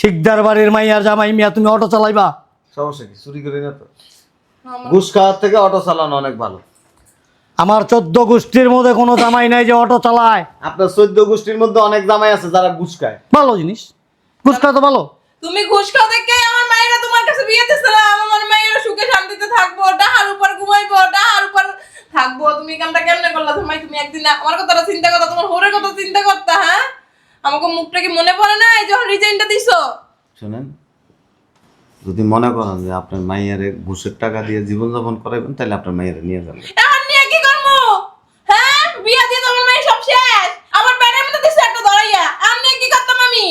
শিকদার বাড়ির মাইয়ার জামাই মিয়া তুমি অটো চালাইবা? সমস্যা কি? চুরি করি না তো? ঘুষ খাওয়ার থেকে অটো চালানো অনেক ভালো। আমার চোদ্দ গোষ্ঠীর মধ্যে কোনো জামাই নাই যে অটো চালায়। আপনার চোদ্দ গোষ্ঠীর মধ্যে অনেক জামাই আছে যারা ঘুষ খায়। ভালো জিনিস। গুসকা তো ভালো। তুমি ঘুষ খাও দেখে আমার মায়েরা তোমার কাছে বিয়ে দিয়েছিলাম আমার মায়েরা সুখে শান্তিতে থাকব ডাহার উপর ঘুমাইবো ডাহার উপর থাকব। তুমি কামটা কেমনে করলা? তোমায় তুমি একদিন আমার কথাটা চিন্তা করতা তোমার হোরের কথা চিন্তা করতা হ্যাঁ? আমাকে মুখটা কি মনে পড়ে না? এই যখন রিজাইনটা দিছো? শুনেন যদি মনে করেন যে আপনার মাইয়ারে ঘুষের টাকা দিয়ে জীবনযাপন করাবেন তাহলে আপনার মাইয়ারে নিয়ে যাবেন। এখন নিয়ে কি করব? হ্যাঁ? বিয়া দিয়ে তোমার মায়ের সব শেষ? আমার ব্যানের মধ্যে দিছো একটা ধরাইয়া। আমি নিয়ে কি করতাম আমি?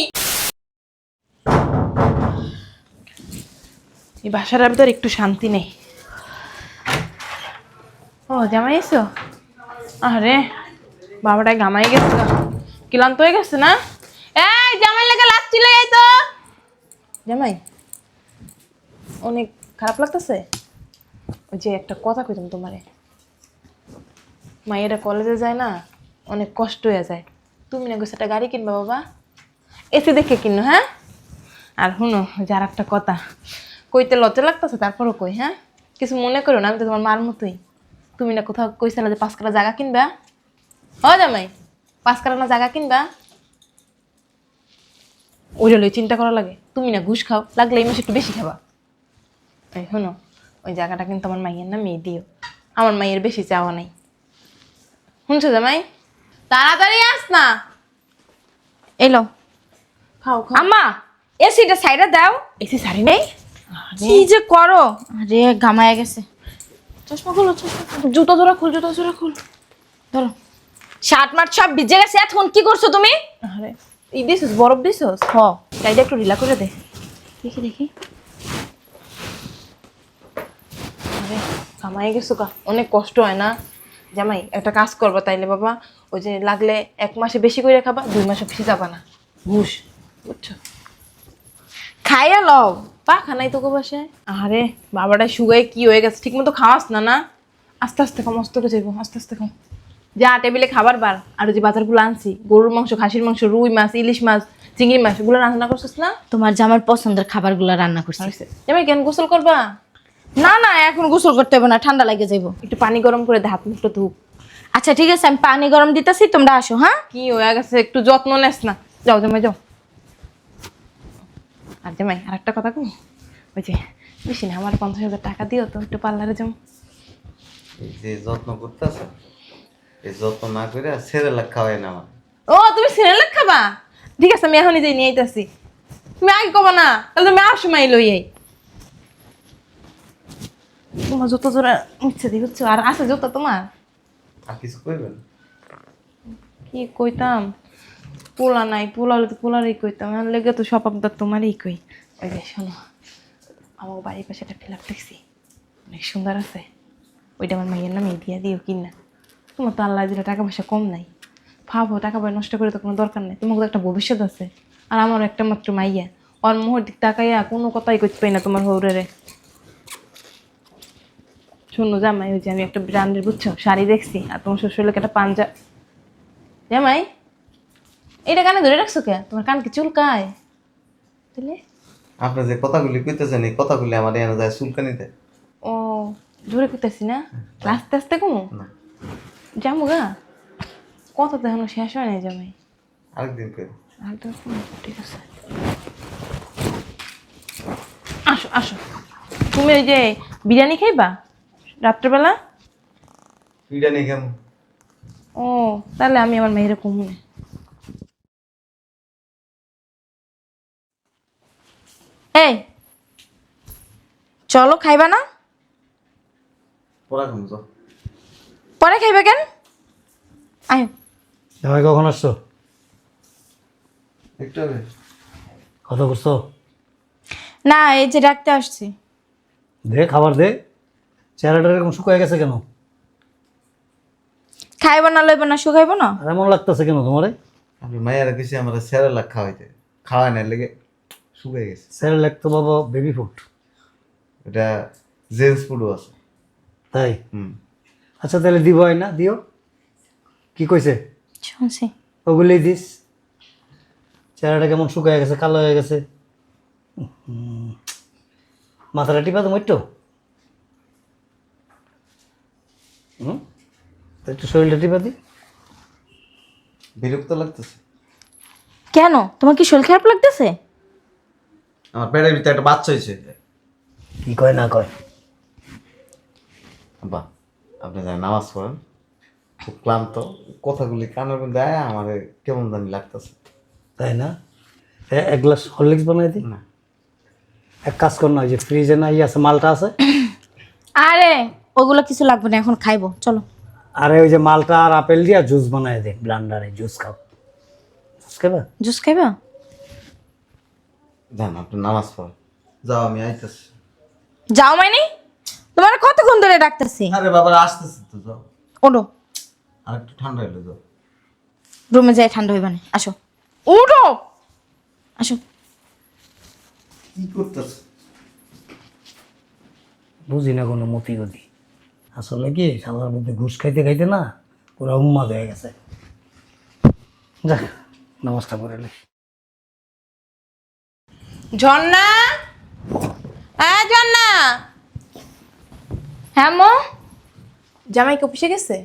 এই বাসার ভিতর একটু শান্তি নেই। ও জামাই এসো? আরে বাবাটা গামাই গেছে। ক্লান্ত হয়ে গেছে না? এই জামাই লেগে লাগছিল এই তো। জামাই, অনেক খারাপ লাগতেছে? ওই যে একটা কথা কইতাম তোমারে। মায়েরা কলেজে যায় না, অনেক কষ্ট হয়ে যায়। তুমি না গোছে একটা গাড়ি কিনবা বাবা। এসে দেখে কিনো হ্যাঁ? আর শুনো যে আর একটা কথা। কইতে লজ্জা লাগতেছে, তারপরও কই হ্যাঁ? কিছু মনে করো না, আমি তো তোমার মার মতোই। তুমি না কোথাও কইছিলে যে পাঁচ কাটা জায়গা কিনবা? ও জামাই। পাঁচ কাটানো জায়গা কিনবা। ওইটা লই চিন্তা করা লাগে। তুমি না ঘুষ খাও লাগলে এই মাসে একটু বেশি খাবা। এই শোনো ওই জায়গাটা কিন্তু আমার মাইয়ের না মেয়ে দিও। আমার মাইয়ের বেশি চাওয়া নাই। শুনছো জামাই? তাড়াতাড়ি আস না। এলো খাও খাও। আম্মা এসিটা সাইডে দাও। এসি সারি নেই? কি যে করো? আরে ঘামায় গেছে। চশমা খুলো চশমা জুতো জোড়া খুল জুতো জোড়া খুল। ধরো। শার্ট মার্ট সব ভিজে গেছে এখন কি করছ তুমি? আরে ই দিছিস বরফ দিছিস? হ। গাড়িটা একটু ঢিলা করে দে। দেখি দেখি। আরে কামাই গেছো কা অনেক কষ্ট হয় না? জামাই একটা কাজ করবা তাইলে বাবা। ওই যে লাগলে এক মাসে বেশি করে খাবা দুই মাসে বেশি যাবা না। ঘুষ বুঝছ? খাইয়া লও। পাখা নাই তোকে বাসায়। আরে বাবাটা শুগায় কি হয়ে গেছে? ঠিক মতো খাওয়াস না না? আস্তে আস্তে খাও মস্ত করে যাইবো আস্তে আস্তে খাও। যা টেবিলে খাবার বার। আর যে বাজারগুলো আনছি গরুর মাংস খাসির মাংস রুই মাছ ইলিশ মাছ চিংড়ি মাছ এগুলো রান্না করছিস না? তোমার জামার পছন্দের খাবারগুলো রান্না করছি। জামাই কেন গোসল করবা? না না এখন গোসল করতে হবে না ঠান্ডা লাগে যাইব। একটু পানি গরম করে দে হাত মুখটা ধুক। আচ্ছা ঠিক আছে আমি পানি গরম দিতেছি তোমরা আসো হ্যাঁ? কি হয়ে গেছে একটু যত্ন নেস না। যাও জামাই যাও। আর জামাই আর একটা কথা কো ওই যে বেশি না আমার পঞ্চাশ হাজার টাকা দিও তো একটু পার্লারে যাও। এই যে যত্ন করতেছে? এই যত্ন না করে খাওয়াই না আমার ও তুমি খাবা? ঠিক আছে আমি এখনই যাই নিয়ে আইতাছি। তুমি আগে কবা না তাহলে তুমি আর সময় লই আই। তোমার ইচ্ছে দি বুঝছ আর আছে জুতো তোমার? আর কিছু কইবেন? কি কইতাম? পোলা নাই পোলা হলে তো পোলারই কইতাম আর লেগে তো সব আপনার তোমারই কই। ওই যে শোনো আমার বাড়ির পাশে একটা ফ্ল্যাট দেখছি অনেক সুন্দর আছে। ওইটা আমার মাইয়ের নামে দিয়া দিও কিনা। তোমার তো আল্লাহ দিলে টাকা পয়সা কম নাই। ভাবো টাকা পয়সা নষ্ট করে তো কোনো দরকার নেই। তোমার তো একটা ভবিষ্যৎ আছে। আর আমার একটা মাত্র মাইয়া। ওর মোহর দিক তাকাইয়া কোনো কথাই করতে পারি না তোমার হৌরে শোনো জামাই ওই যে আমি একটা ব্র্যান্ডের বুঝছ? শাড়ি দেখছি আর তোমার শ্বশুরলোক একটা পাঞ্জা। জামাই এটা কানে ধরে রাখছো কে? তোমার কান কি চুলকায়? তাহলে? আপনি যে কথাগুলি কইতেছেন এই কথাগুলি আমার এনে যায় চুলকানিতে। ও জোরে করতেছি না? আস্তে আস্তে কমো? না। যাব গা। কত তো এখনও শেষ হয় নাই জামাই। আরেকদিন কই একদম ঠিক আছে। আসো আসো। তুমি ওই যে বিরিয়ানি খাইবা? রাত্রেবেলা? বিরিয়ানি কেমন ও তাহলে আমি আমার মেয়েরে কমু না। এই চলো খাইবা না? পড়া তো। পরে খাইবে কেন? আয়। জামাই কখন আসছো? একটু আগে কথা করছ? না এই যে ডাকতে আসছি। দে খাবার দে। চেহারাটা এরকম শুকায় গেছে কেন? খাইব না লইব না শুকাইব না? আর এমন লাগতেছে কেন তোমারে? আপনি মায়েরা কিছু আমার ছেড়ে লাখ খাওয়াইতে। খাওয়াই না লেগে শুকিয়ে গেছে। স্যারের লাগ তো বাবা বেবি ফুড এটা জেন্টস ফুডও আছে। তাই? হুম। আচ্ছা তাহলে দিব না দিও। কি কইছে? শুনছি। ওগুলোই দিস। চেহারাটা কেমন শুকায় গেছে কালো হয়ে গেছে। মাথাটা টিপা তুমি একটু হুম? তো একটু শরীরটা টিপা দি। বিরক্ত লাগতেছে। কেন? তোমার কি শরীর খারাপ লাগতেছে? আমার পেটের ভিতরে একটা বাচ্চা হয়েছে। কি কয় না কয়? আব্বা। আপনি যাই নামাজ পড়েন খুব ক্লান্ত কথাগুলি কানের মধ্যে আয় আমার কেমন জানি লাগতেছে। তাই না? এক গ্লাস হরলিক্স বানাই দিই? না। এক কাজ কর না ওই যে ফ্রিজে না ইয়ে আছে মালটা আছে? আরে ওগুলো কিছু লাগবে না এখন খাইবো চলো। আরে ওই যে মালটা আর আপেল দিয়া জুস বানাই দে ব্লান্ডারে জুস খাও। জুস খাবা জুস খাইবা? যান আপনি নামাজ পড়েন। যাও আমি আইতেছি। যাও মাইনি তোমার কতক্ষণ ধরে ডাকতেছি? আরে বাবা আসতেছি তো যাও। ওঠো। আর একটু ঠান্ডা হলে যাও। রুমে যাই ঠান্ডা হইবা না। আসো। উঠো আসো। কি করতেছ? বুঝি না কোনো মতি গতি। আসলে কি সাদার মধ্যে ঘুষ খাইতে খাইতে না পুরো উম্মাদ হয়ে গেছে। যাক নমস্কার করে নে। ঝর্ণা? হ্যাঁ ঝর্ণা? হ্যাঁ মো? জামাই কি অফিসে গেছে?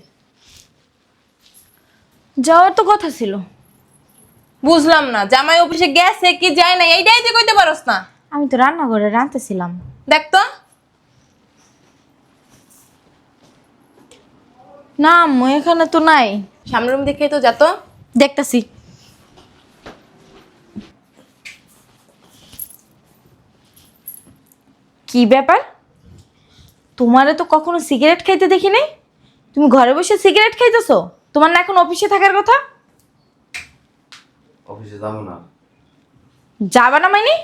যাওয়ার তো কথা ছিল। বুঝলাম না জামাই অফিসে গেছে কি যায় না এইটাই তুই কইতে পারস না। আমি তো রান্নাঘরে রাঁধতেছিলাম। দেখ তো। না আম্মু এখানে তো নাই। সামনের রুম দেখে তো যাতো দেখতাছি। কি ব্যাপার? তোমারে তো কখনো সিগারেট খাইতে দেখি নাই তুমি ঘরে বসে সিগারেট খাইতেছো? তোমার না এখন অফিসে থাকার কথা? অফিসে যাব না। যাবা না মাইনি?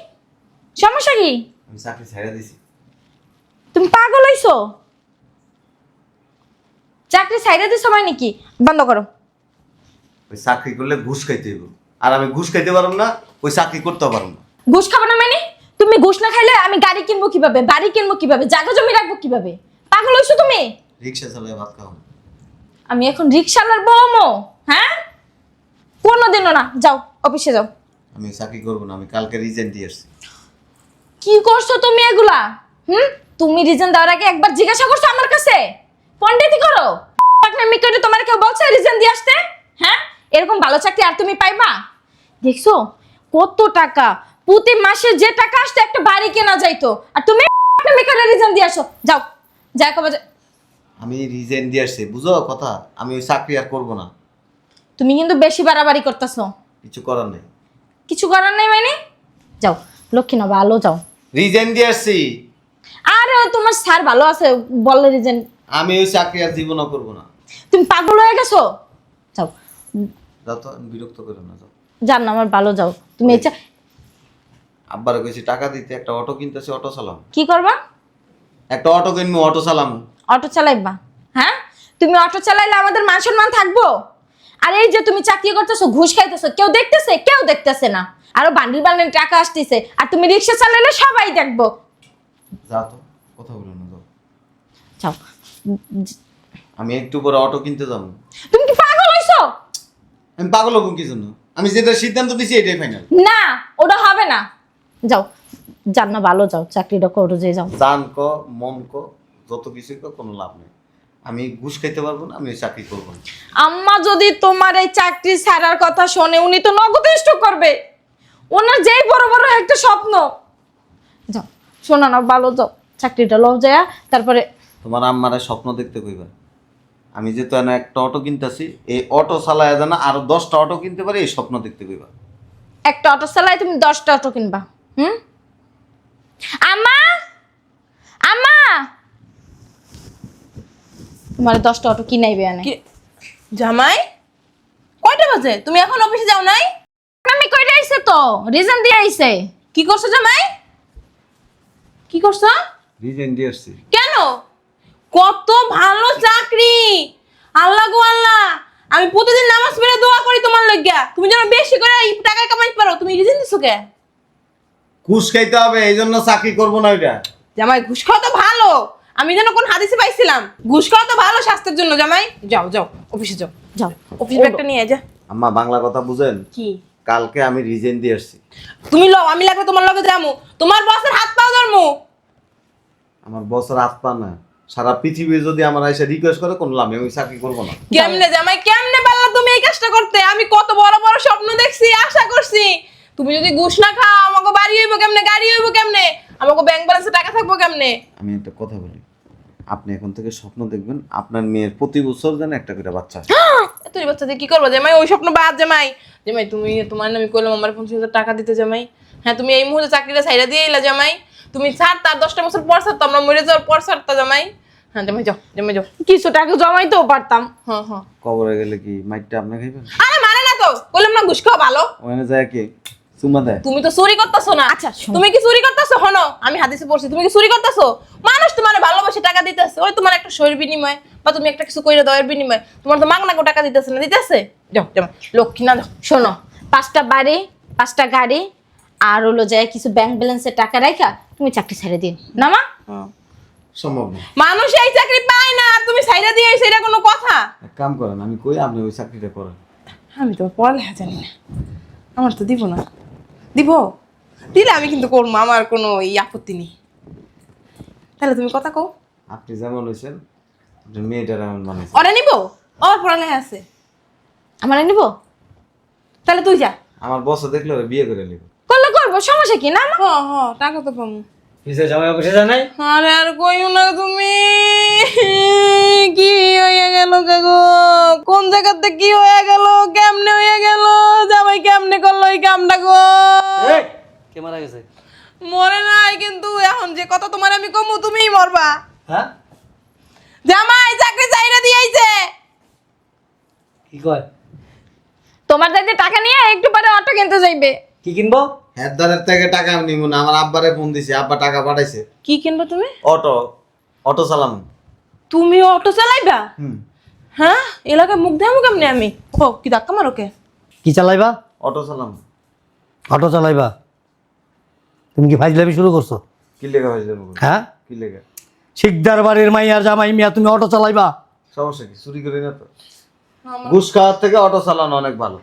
সমস্যা কি? আমি চাকরি ছেড়ে দিছি। তুমি পাগল হইছো? চাকরি সাইডে দিছো মাইনি কি? বন্ধ করো। ওই চাকরি করলে ঘুষ খাইতে হইব। আর আমি ঘুষ খাইতে পারব না ওই চাকরি করতেও পারব না। ঘুষ খাব না মানে তুমি ঘুষ না খাইলে আমি গাড়ি কিনবো কীভাবে? বাড়ি কিনবো কীভাবে? জায়গা জমি রাখব কীভাবে? পাগল হইছো তুমি? রিক্সা চালিয়ে ভাত খাও আমি এখন রিক্সালার বমো হ্যাঁ? কোনোদিনও না। যাও অফিসে যাও। আমি চাকরি করব না আমি কালকে রিজেন্ট দিয়ে আসছি। কি করছ তুমি এগুলা? হুম? তুমি রিজন দেওয়ার আগে একবার জিজ্ঞাসা করছ আমার কাছে? পন্ডিতি করো। আপনার মিকটে তোমার কেউ বলছে রিজন দিয়ে আসতে? হ্যাঁ? এরকম ভালো চাকরি আর তুমি পাইবা? দেখছ? কত টাকা? প্রতি মাসে যে টাকা আসতো একটা বাড়ি কেনা যাইতো। আর তুমি মিকটে রিজন দিয়ে আসো। যাও যাই কবে আমি রিজেন্ট দিয়ে আসছি বুঝো কথা? আমি ওই চাকরি আর করব না। তুমি কিন্তু বেশি বাড়াবাড়ি করতেছো। কিছু করার নেই। কিছু করার নেই মানে? যাও লক্ষ্মী না ভালো যাও। রিজেন্ট দিয়ে আসছি। আরে তোমার স্যার ভালো আছে বললে রিজন আমি ওই চাকরি আর জীবনও করব না। তুমি পাগল হয়ে গেছো? যাও। যাও তো বিরক্ত করো না যাও। জান না আমার ভালো যাও। তুমি ইচ্ছা আব্বারে কইছি টাকা দিতে একটা অটো কিনতেছি অটো চালাম কি করবা? একটা অটো কিনবো অটো চালাম। অটো চালাইবা? হ্যাঁ? তুমি অটো চালাইলে আমাদের মান সম্মান থাকব? আর এই যে তুমি চাকরি করতেছো ঘুষ খাইতেছো কেউ দেখতেছে? কেউ দেখতেছে না। আরও বান্ডিল বান্ডিল টাকা আসতেছে। আর তুমি রিক্সা চালাইলে সবাই দেখব। যাও তো কথা বলো না যাও। যাও। আমি একটু পরে অটো কিনতে যাব। তুমি কি পাগল হইছো? আমি পাগল হব কি জন্য? আমি যেটা সিদ্ধান্ত দিছি এটাই ফাইনাল না ওটা হবে না। যাও যান না ভালো যাও চাকরিটা করো যে যাও। জান ক মন ক যত কিছু ক কোনো লাভ নেই। আমি ঘুষ খাইতে পারব না আমি ওই চাকরি করব না। আম্মা যদি তোমার এই চাকরি ছাড়ার কথা শোনে উনি তো নগদিষ্ট করবে। ওনার যেই বড় বড় একটা স্বপ্ন। যাও শোনা না ভালো যাও চাকরিটা লও যায় তারপরে তোমার আম্মারে স্বপ্ন দেখতে কইবা। আমি যেহেতু এনে একটা অটো কিনতেছি এই অটো চালায় জানা আরও দশটা অটো কিনতে পারি এই স্বপ্ন দেখতে কইবা। একটা অটো চালাই তুমি দশটা অটো কিনবা। হুম? আম্মা? আম্মা? তোমার দশটা অটো জামাই? কয়টা বাজে? তুমি এখন অফিসে যাও নাই? আমি আইছে তো রিজন দিয়ে আইছে। কি করছ জামাই? কি করছ? রিজেন দিয়ে আসছি। কেন? কত ভালো চাকরি! আল্লাহ গো আল্লাহ! আমি প্রতিদিন নামাজ পড়ে দোয়া করি তোমার লজ্ঞা তুমি যেন বেশি করে টাকা কামাইতে পারো তুমি রিজন দিছো কে? ঘুষ খাইতে হবে এই জন্য চাকরি করব না ওইটা। জামাই ঘুষ খাওয়া তো ভালো। আমি যেন কোন হাদিসে পাইছিলাম। ঘুষ খাওয়া তো ভালো স্বাস্থ্যের জন্য জামাই। যাও যাও অফিসে যাও। যাও অফিস ব্যাগটা নিয়ে যা। আম্মা বাংলা কথা বুঝেন? কি? কালকে আমি রিজেন দিয়ে আসছি। তুমি লও আমি লাগবে তোমার লগে যামু। তোমার বসের হাত পাও ধরমু। আমার বছর পা না। সারা পৃথিবী যদি আমার এসে রিকোয়েস্ট করে কোনো লাভ আমি চাকরি করব না। কেমনে জামাই কেমনে পারলা তুমি এই কাজটা করতে? আমি কত বড় বড় স্বপ্ন দেখছি আশা করছি। তুমি যদি ঘুষ না খাও আমাকে বাড়ি হইব কেমনে? গাড়ি হইব কেমনে? আমাকে ব্যাংক ব্যালেন্সে টাকা থাকব কেমনে? আমি একটা কথা বলি। আপনি এখন থেকে স্বপ্ন দেখবেন আপনার মেয়ের প্রতি বছর যেন একটা করে বাচ্চা আসে। তুই বাচ্চা বাচ্চাদের কি করব? জামাই ওই স্বপ্ন বাদ জামাই। জামাই তুমি তোমার নামে কইলাম আমার পঞ্চাশ হাজার টাকা দিতে জামাই। হ্যাঁ তুমি এই মুহূর্তে চাকরিটা ছাইরা দিয়ে এলা জামাই। তুমি ছাড় তার দশটা বছর পর ছাড়তো আমরা মরে যাওয়ার পর ছাড়তা জামাই। হ্যাঁ জামাই যাও জামাই যাও। কিছু টাকা জমাইতেও পারতাম। হ্যাঁ হ্যাঁ। কবরে গেলে কি মাইটটা আপনি খাইবেন? আরে মানে না তো বললাম না ঘুষ খাওয়া ভালো। ওখানে যায় কি? দেয় তুমি তো চুরি করতেছো না। আচ্ছা, তুমি কি চুরি করতেছো? হনো আমি হাদিসে পড়ছি। তুমি কি চুরি করতেছো? মানুষ তোমার ভালোবাসে টাকা দিতেছে। ওই তোমার একটা শরীর বিনিময় বা তুমি একটা কিছু কইরা দেওয়ার বিনিময়। তোমার তো মাগনা টাকা দিতেছে না দিতেছে? যাও যাও। লক্ষ্মী না শোনো পাঁচটা বাড়ি পাঁচটা গাড়ি আর হলো যায় কিছু ব্যাংক ব্যালেন্সের টাকা রাখা তুমি চাকরি ছেড়ে দিন। না মা? হ্যাঁ সম্ভব না। মানুষ এই চাকরি পায় না তুমি সাইডা দিয়ে সেটা কোনো কথা? কাম করেন আমি কই আপনি ওই চাকরিটা করেন। আমি তো পড়ালেখা জানি না। আমার তো দিব না। দিব? দিলে আমি কিন্তু করব আমার কোনো এই আপত্তি নেই। তাহলে তুমি কথা কও। আপনি যেমন হয়েছেন মেয়েটার এমন বানাইছেন। ওরা নিব? ওর পড়ালেখা আছে। আমার নিব? তাহলে তুই যা। আমার বস দেখলে ওরা বিয়ে করে নেবে। করলে করব সমস্যা কি? না? হ হ টাকা তো পাবো। কিসে জামাই অফিসে যা নাই? আরে আর কইও না তুমি। কি হয়ে গেল গো কোন জায়গাতে কি হয়ে গেল? কেমনে হয়ে গেল? কেমনে করল এই কামটা গো। কে মারা গেছে? মরে নাই কিন্তু এখন যে কথা তোমার আমি কমু তুমিই মরবা। হ্যাঁ? জামাই চাকরি চাইরা দিয়েছে কি কয়? তোমার দায়িত্বে টাকা নিয়ে একটু পরে অটো কিনতে যাইবে। কি কিনবো? হ্যাঁ দলের থেকে টাকা আমি নিব না আমার আব্বারে ফোন দিছে আব্বা টাকা পাঠাইছে। কি কিনবো তুমি? অটো অটো চালাম। তুমি অটো চালাইবা? হুম। হ্যাঁ এলাকায় মুখ দেখাবো কেমনে আমি? ও কি ধাক্কা মারো কে? কি চালাইবা? অটো চালাম। অটো চালাইবা? তুমি কি ফাইজলামি শুরু করছ? কি লেখা? হ্যাঁ? কি লেখা শিকদার বাড়ির মাইয়ার জামাই মিয়া তুমি অটো চালাইবা? সমস্যা কি? চুরি করি না তো? ঘুষ খাওয়ার থেকে অটো চালানো অনেক ভালো।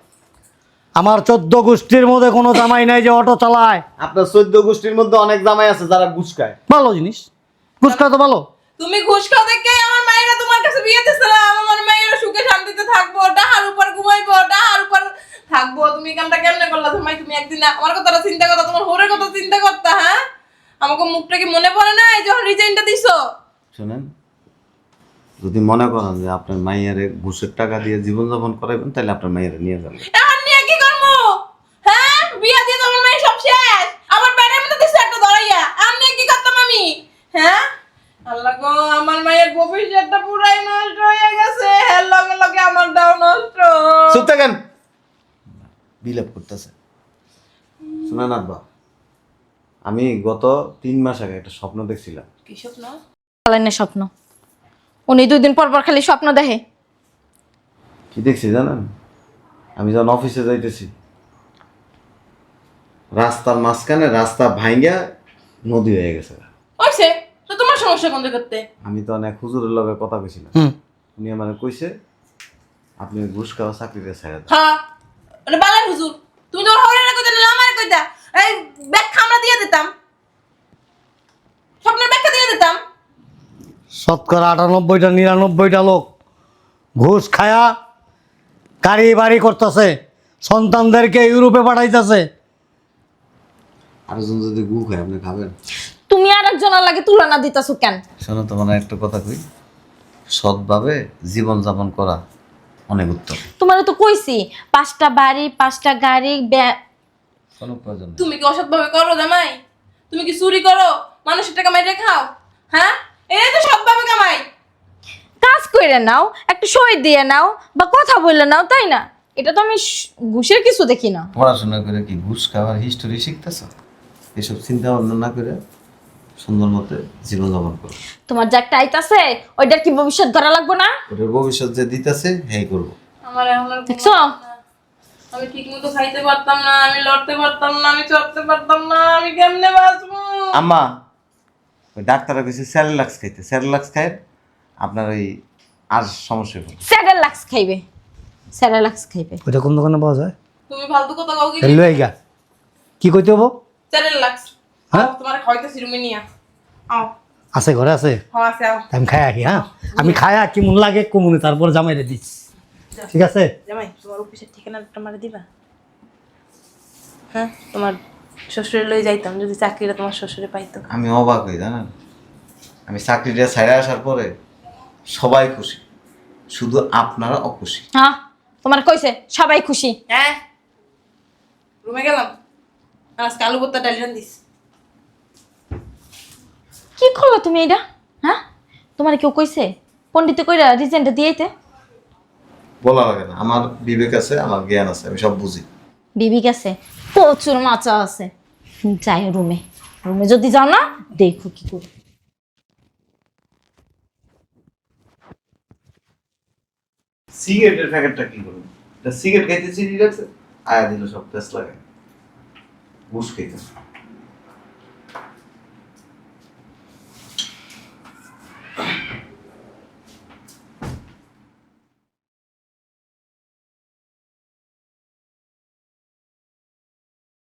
আমার চোদ্দ গোষ্ঠীর মধ্যে কোনো জামাই নাই যে অটো চালায়। আপনার চোদ্দ গোষ্ঠীর মধ্যে অনেক জামাই আছে যারা ঘুষ খায়। ভালো জিনিস। গুসকা তো ভালো। তুমি ঘুষ খাও দেখে আমার মায়েরা তোমার কাছে বিয়ে দিয়েছিলাম আমার মায়েরা সুখে শান্তিতে থাকব ডাহার উপর ঘুমাইবো ডাহার উপর থাকব তুমি কামটা কেমনে করলা? তোমাই তুমি একদিন আমার কথাটা চিন্তা করতা তোমার হোরের কথা চিন্তা করতা হ্যাঁ? আমাকে মুখটা কি মনে পড়ে না এই যখন রিজাইনটা দিছো? শোনেন যদি মনে করেন যে আপনার মাইয়ারে ঘুষের টাকা দিয়ে জীবনযাপন করাবেন তাহলে আপনার মাইয়ারে নিয়ে যাবেন। এখন নিয়ে কি করব? হ্যাঁ? বিয়া দিয়ে তোমার মায়ের সব শেষ। আমার পেটের মধ্যে দিছো একটা ধরাইয়া। আমি কি করতাম আমি? হ্যাঁ? আল্লাহ গো আমার মায়ের ভবিষ্যৎটা পুরাই নষ্ট হয়ে গেছে। এর লগে লগে আমারটাও নষ্ট। চুপ থাকেন। বিলাপ করতেছে। শোনেন আব্বা আমি গত তিন মাস আগে একটা স্বপ্ন দেখছিলাম। কি স্বপ্ন? চালাইনের স্বপ্ন। উনি দুই দিন পর পর খালি স্বপ্ন দেখে। কি দেখছি জানেন? আমি যখন অফিসে যাইতেছি রাস্তার মাঝখানে রাস্তা ভাঙ্গা নদী হয়ে গেছে। ওইছে তো তোমার সমস্যা কোন করতে আমি তো অনেক হুজুরের লগে কথা কইছিলাম। উনি আমার কইছে আপনি ঘুষ খাওয়া চাকরিতে ছেড়ে দেন। হ্যাঁ। মানে বালার হুজুর তুমি তো হরে কইতে না আমার কইতা এই ব্যাখ্যা আমরা দিয়ে দিতাম। স্বপ্নের ব্যাখ্যা দিয়ে দিতাম। শতকরা আটানব্বইটা নিরানব্বইটা লোক ঘুষ খায়া গাড়ি বাড়ি করতেছে সন্তানদেরকে ইউরোপে পাঠাইতেছে। আরেকজন যদি গু খায় আপনি খাবেন? তুমি আর একজনের লাগে তুলনা দিতেছো কেন? শোনো তোমার একটা কথা কই। সৎভাবে জীবন যাপন করা অনেক উত্তম। তোমার তো কইছি পাঁচটা বাড়ি পাঁচটা গাড়ি ব্যা- কোনো প্রয়োজন নেই। তুমি কি অসৎভাবে করো জামাই? তুমি কি চুরি করো? মানুষের টাকা মাইরে খাও? হ্যাঁ? এই তো সৎভাবে কামাই কাজ করে নাও একটা সই দিয়ে নাও বা কথা বললে নাও তাই না? এটা তো আমি স- ঘুষের কিছু দেখি না। পড়াশোনা করে কি ঘুষ খাওয়ার হিস্টোরি শিখতেছ? এসব চিন্তা ভাবনা না করে সুন্দর মতে জীবন যাপন করো। তোমার যা একটা আইতাছে ওইটার কি ভবিষ্যৎ করা লাগবে না? ওটার ভবিষ্যৎ যে দিতেছে হ্যাঁ করব। আমার এখন দেখছ? আমি ঠিক মতো খাইতে পারতাম না আমি লড়তে পারতাম না আমি চড়তে পারতাম না আমি কেমনে বাঁচবো? আম্মা ওই ডাক্তাররা কইছে স্যারেলাক্স খাইতে। স্যারেলাক্স খায় আপনার ওই আর সমস্যা হবে। স্যারেলাক্স খাইবে। স্যারেলাক্স খাইবে। ওইটা কোন দোকানে পাওয়া যায়? তুমি ফালতু কথা কাউ কি? এলো এইগা। কি কইতে হব? চ্যানেল লাক্স হ্যাঁ? তোমার খাওয়াইতেছি রুমে নিয়ে। আও আছে ঘরে আছে? হ্যাঁ আমি খাই আহি হ্যাঁ আমি খাই কি মন লাগে কমুনে তারপর জামাই রে দিস। ঠিক আছে? জামাই তোমার অফিসের ঠিকানাটা মারা দিবা? হ্যাঁ তোমার শ্বশুরে লই যাইতাম যদি চাকরিটা তোমার শ্বশুরে পাইতো। আমি অবাক হই জানেন? আমি চাকরিটা ছাইড়ে আসার পরে সবাই খুশি শুধু আপনারা অখুশি। হ্যাঁ তোমার কইছে সবাই খুশি। হ্যাঁ। রুমে গেলাম। আজকে আলু ভর্তা ডাল রান্দিস কি করল তুমি এটা? হ্যাঁ? তোমার কেউ কইছে? পণ্ডিতে কইরা রিজেন্টটা দিয়েতে বলা লাগে না। আমার বিবেক আছে আমার জ্ঞান আছে আমি সব বুঝি। বিবি গেছে প্রচুর মাচা আছে। যাই রুমে রুমে যদি যাও না দেখো কি করো। সিগারেটের প্যাকেটটা কি করুন সিগারেট খাইতে চিনি রাখছে আয়া দিল সব টেস্ট লাগে ঘুষ খাইতে।